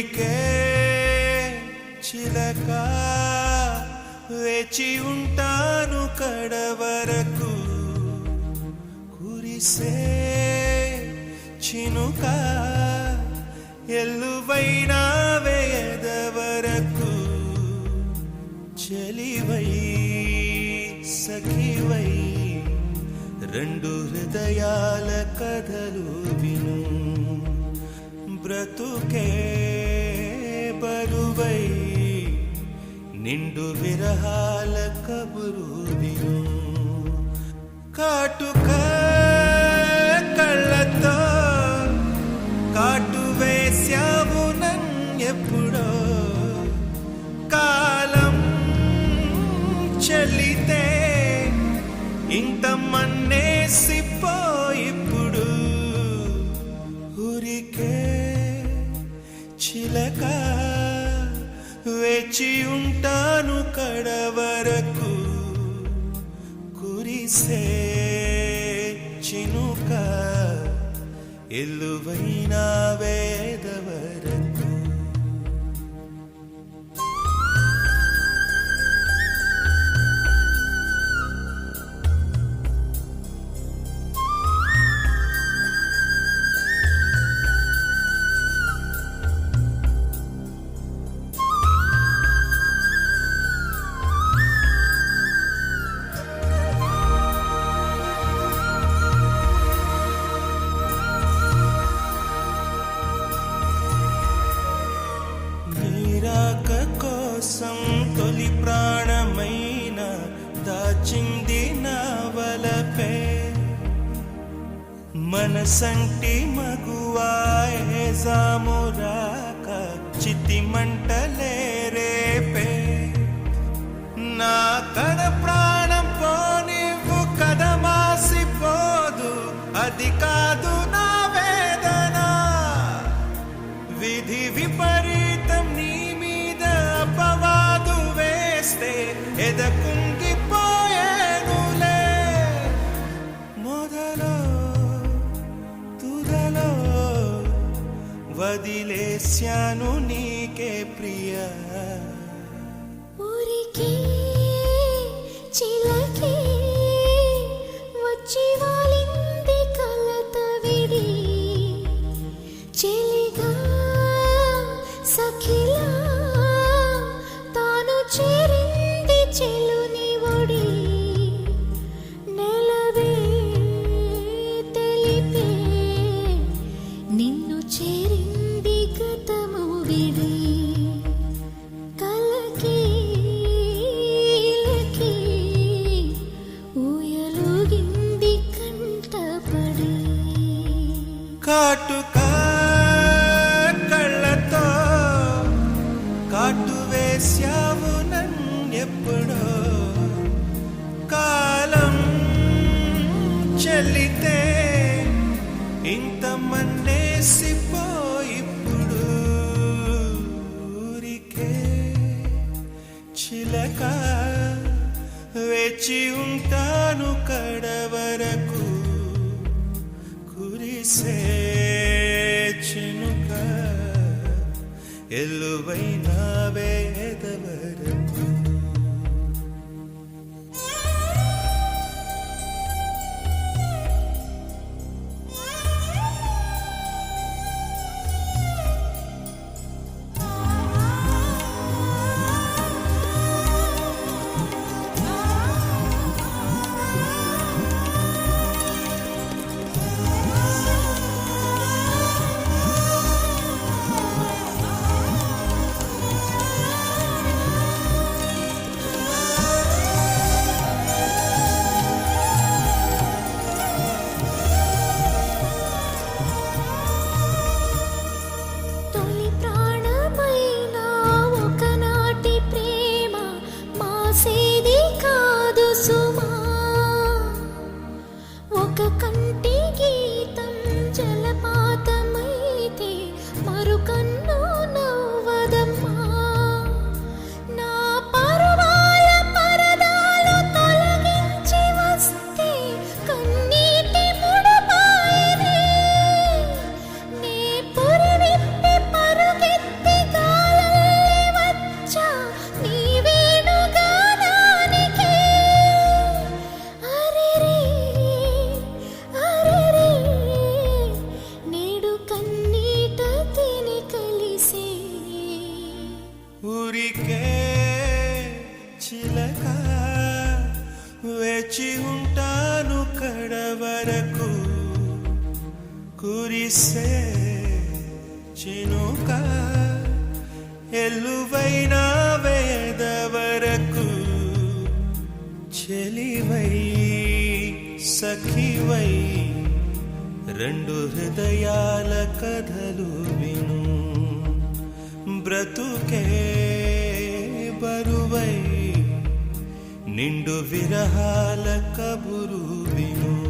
ఊరికే చిలక వేచి ఉంటాను కడవరకు. కురిసే చినుక ఎల్లువైన వేయదవరకు. చెలివై సఖివై రెండు హృదయాల కథలు విను. బ్రతుకే నిండు విరహాల కబురు విను కాటుక కళ్ళతో కాటు వేశావు ఎప్పుడో కాలం చెల్లితే ఇంత మన్నేసి వేచి ఉంటాను కడవరకు. కురిసే చినుక ఎల్లువైన వేదవరు మనసంటి మగువాయే జామురా వదిలేశాను నీకే ప్రియ. ఊరికి చిలకి వచ్చి కాలం చెల్లితే ఇంత మన్నేసిపోయిప్పుడు ఊరికే చిలక వేచి ఉంటాను కడవరకు కురిసే చినుక ఎల్లువైన కన్నారు కన్ను కురిసే చినుక ఎల్లువైన వేద వరకు చెలివై సఖివై రెండు హృదయాల కథలు విను. బ్రతుకే బరువై నిండు విరహాల కబురు విను.